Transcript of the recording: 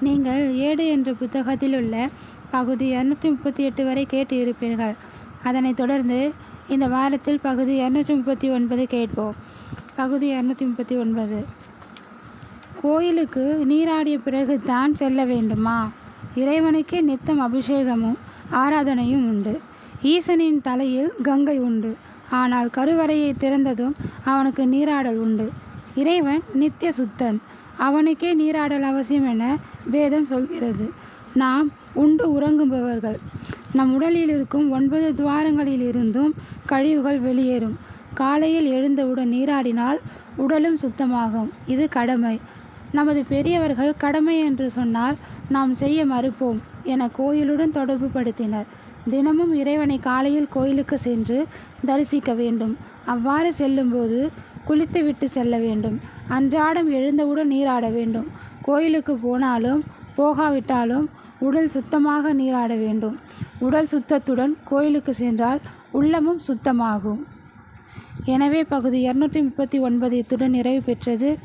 நீங்கள் ஏடு என்ற புத்தகத்தில் உள்ள பகுதி இரநூத்தி முப்பத்தி எட்டு வரை கேட்டு இருப்பீர்கள் அதனைத் தொடர்ந்து இந்த வாரத்தில் பகுதி இரநூற்றி முப்பத்தி ஒன்பது கேட்போம். பகுதி இரநூத்தி முப்பத்தி ஒன்பது கோயிலுக்கு நீராடிய பிறகு தான் செல்ல வேண்டுமா? இறைவனுக்கே நித்தம் அபிஷேகமும் ஆராதனையும் உண்டு. ஈசனின் தலையில் கங்கை உண்டு. ஆனால் கருவறையை திறந்ததும் அவனுக்கு நீராடல் உண்டு. இறைவன் நித்திய சுத்தன் அவனுக்கே நீராடல் அவசியம் என வேதம் சொல்கிறது. நாம் உண்டு உறங்குபவர்கள். நம் உடலில் இருக்கும் ஒன்பது துவாரங்களில் இருந்தும் கழிவுகள் வெளியேறும். காலையில் எழுந்தவுடன் நீராடினால் உடலும் சுத்தமாகும். இது கடமை. நமது பெரியவர்கள் கடமை என்று சொன்னால் நாம் செய்ய மறுப்போம் என கோயிலுடன் தொடர்பு படுத்தினர். தினமும் இறைவனை காலையில் கோயிலுக்கு சென்று தரிசிக்க வேண்டும். அவ்வாறு செல்லும்போது குளித்துவிட்டு செல்ல வேண்டும். அன்றாடம் எழுந்தவுடன் நீராட வேண்டும். கோயிலுக்கு போனாலும் போகாவிட்டாலும் உடல் சுத்தமாக நீராட வேண்டும். உடல் சுத்தத்துடன் கோயிலுக்கு சென்றால் உள்ளமும் சுத்தமாகும். எனவே பகுதி இரநூற்றி முப்பத்தி ஒன்பது இத்துடன் நிறைவு பெற்றது.